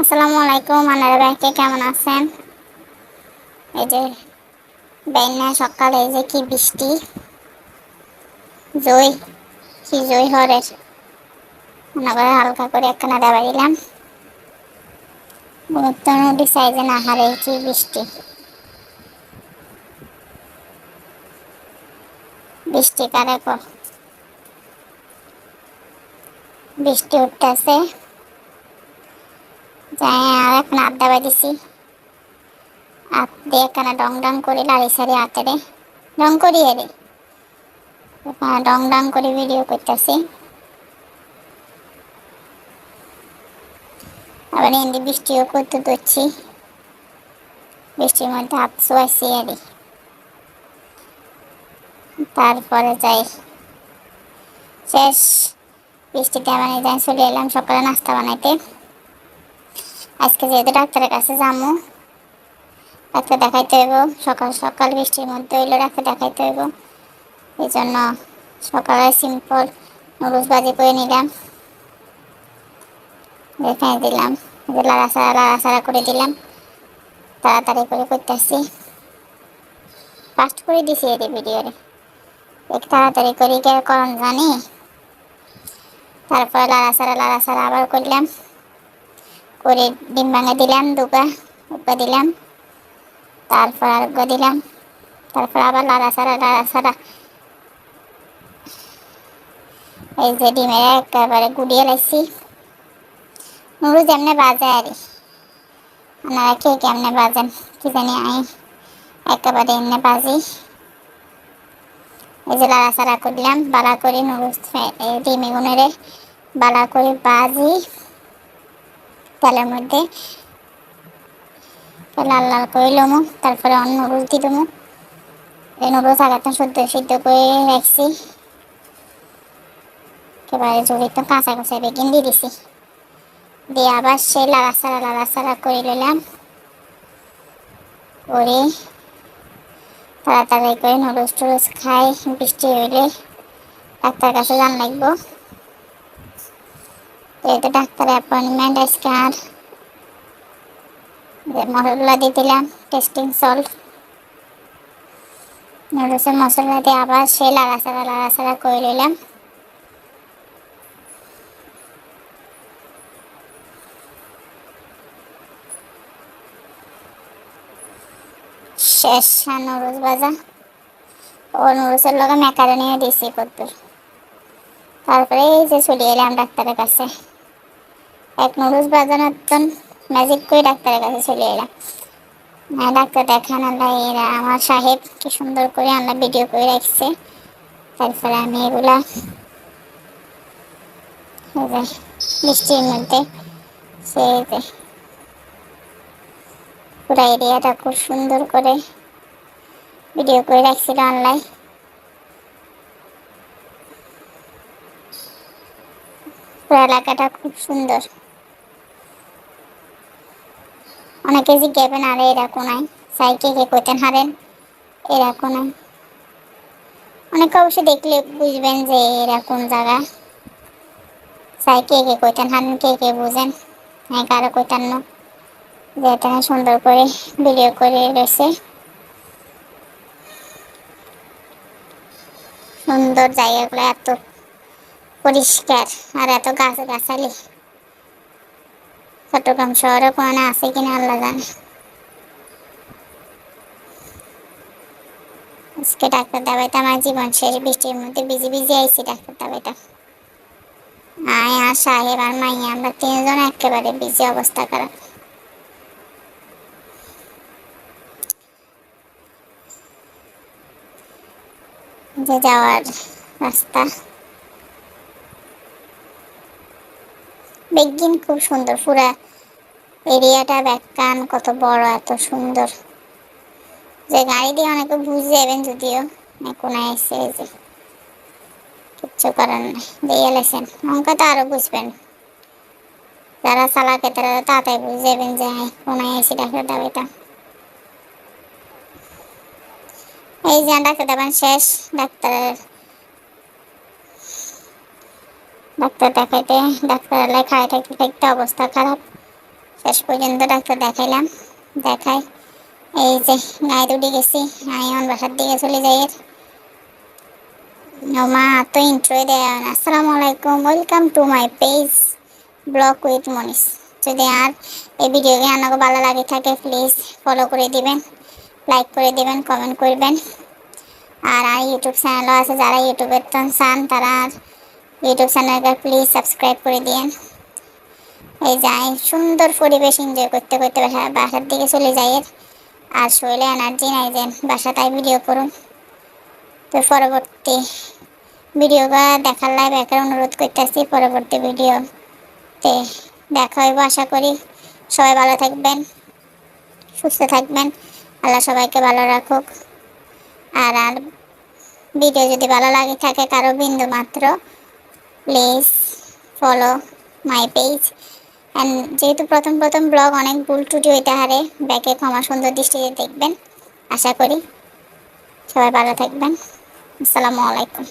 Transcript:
আসসালামু আলাইকুম আনারা ব্যাংকে কেমন আছেন? এই যে বেন্যা সকালে এই যে কি বৃষ্টি? জই, কি জই হরে নগরে হালকা করে একখানা দেওয়া দিলাম। গুরুত্ব নদী সাইজে না হারে কি বৃষ্টি। বৃষ্টি কারে? বৃষ্টি উঠতেছে। যাই আর এখন আড্ডা বাঁধিছি হাত দিয়ে এখানে ডং ডং করে লাড়ি সারি হাতে রে ডং করি রে ডং ডং করে ভিডিও করতেছি। আবার হিন্দি বৃষ্টিও করতে ধরছি। বৃষ্টির মধ্যে হাত শোয়াইছি আর। তারপরে যাই। শেষ। বৃষ্টিতে বানিয়ে যাই চলে এলাম সকালে নাস্তা বানাইতে। আজকে যেহেতু ডাক্তারের কাছে যাব ডাক্তার দেখাইতে হইব, সকাল সকাল বৃষ্টির মধ্যে হইলে ডাক্তার দেখাইতে হইব। এই জন্য সকালে সিম্পল নুডলস বাজি করে নিলাম। রেখে দিলাম লাড়াছাড়া লাড়াছাড়া করে দিলাম। তাড়াতাড়ি করে করতেছি। ফাস্ট করে দিছি এর ভিডিওরে একটু তাড়াতাড়ি করে, কে করণ জানি। তারপর লাড়াছাড়া লাড়াছাড়া আবার করলাম। করে ডিম ভাঙা দিলাম দুপা উপা দিলাম, তারপর আরোগ্য দিলাম, তারপর আবার লাড়াছাড়া লাড়াছাড়া এই যে ডিমের একেবারে গুড়িয়ে লাইছি। নুরু যেমনে বাজে আর। আপনারা কে কেমনে বাজেন কি জানি আমি একেবারে এমনি বাজি। এই যে লাড়াছাড়া করলাম, বালা করে নুরু ডিমে গুনেরে বালা করে বাজি। তেলের মধ্যে লাল লাল করে লমু, তারপরে অন্য নুডলস দিয়ে দেবো। এই নুডলস আগারটা শুদ্ধ, সিদ্ধ করে রাখছি। একেবারে জড়িত তো কাঁচা কাঁচা বেগিন দিয়ে দিছি। দিয়ে আবার সে লাড়াছাড়া লাড়াছাড়া করে নিলাম। করে তাড়াতাড়ি করে নুডলস টুডলস খাই, বৃষ্টি হইলে। ডাক্তার কাছে জান লাগবো। যেহেতু ডাক্তার অ্যাপয়েন্টমেন্ট আজকে আর মশলা দিয়ে দিলাম টেস্টিং সল্ট মশলা দিয়ে আবার সে করে নিলাম। শেষ নুডলস ভাজা। ও নুডলসের লগে ম্যাকারনিও দিছি করতে তারপরে এই যে চলে এলাম ডাক্তারের কাছে। এক নুডলস বাজানোর ম্যাজিক করে ডাক্তারের কাছে চলে এলাম। হ্যাঁ ডাক্তার দেখান আল্লাহ, এরা আমার সাহেব, কি সুন্দর করে আল্লাহ ভিডিও করে রাখছে। তারপরে আমি এগুলা বৃষ্টির মধ্যে, সে পুরো এরিয়াটা খুব সুন্দর করে ভিডিও করে রাখছিল অনলাইন পুরো এলাকাটা খুব সুন্দর। অনেকে জিজ্ঞাবেন আরে এরা কোনায় সাইকে কে কইতেন, হারেন এরা কোনায় অনেকে অবশ্যই দেখলে বুঝবেন যে এরা কোন জায়গা। সাই কে কে কইতেন, হারেন, কে কে বুঝেন হ্যাঁ কারও কইতেন না। যে এটা সুন্দর করে ভিডিও করে রয়েছে। সুন্দর জায়গাগুলো এত পরিষ্কার আর এত গাছ গাছালি চট্টগ্রাম শহরে কোনে আছে কিনা আল্লাহ জানে। আজকে ডাক্তার দাবাইটা আমার জীবন শেষ, বৃষ্টির মধ্যে বিজি বিজি আইছি ডাক্তার দাবাইটা আয় সাহেব আর মাইয়া আমরা তিনজন একেবারে বিজি অবস্থা খারাপ যে যাওয়ার রাস্তা। বেগিন খুব সুন্দর, পুরা এরিয়াটা ব্যাকান কত বড়, এত সুন্দর। যে গাড়ি দিয়ে অনেকে বুঝে যাবেন যদিও কোনায় এসে যে কিচ্ছু করার দিয়ে লেছেন অঙ্ক তো আরও বুঝবেন। যারা চালাকে, তারা তাড়াতাড়ি বুঝে যাবেন যে কোনায় এসে ডাক্তার দাবিটা এই যে ডাক্তার দেবেন শেষ ডাক্তারের ডাক্তার দেখাইতে, ডাক্তার খাই থাকতে থাকতে অবস্থা খারাপ? শেষ পর্যন্ত ডাক্তার দেখাইলাম। দেখাই এই যে গায়ে দুটি গেছি আমার বাসার দিকে চলে যাই এর। মা তো ইন্ট্রোই দেয় আসসালামু আলাইকুম welcome to my page blog with Monis যদি আর এই ভিডিওকে আপনাকে ভালো লাগে থাকে প্লিজ ফলো করে দিবেন লাইক করে দিবেন কমেন্ট করবেন। আর আর ইউটিউব চ্যানেলও আছে, যারা ইউটিউবের তো চান তারা আর ইউটিউব চ্যানেলকে প্লিজ সাবস্ক্রাইব করে দিয়েন। এই যাই, সুন্দর পরিবেশ এনজয় করতে করতে বাসা বাসার দিকে চলে যাই আর শরীরে এনার্জি নাই যেন বাসাটাই ভিডিও করুন। তো পরবর্তী ভিডিওটা দেখার লাইভ একার অনুরোধ করতেছি, পরবর্তী ভিডিওতে দেখা হইব আশা করি। সবাই ভালো থাকবেন, সুস্থ থাকবেন। আল্লাহ সবাইকে ভালো রাখুক। আর আর ভিডিও যদি ভালো লাগে, থাকে কারও বিন্দু মাত্র প্লিজ ফলো মাই পেজ যেহেতু প্রথম প্রথম ব্লগ, অনেক ভুল টুটি হইতে হারে। ব্যাকে ক্ষমা সুন্দর দৃষ্টিতে দেখবেন। আশা করি সবাই ভালো থাকবেন। আসসালামু আলাইকুম।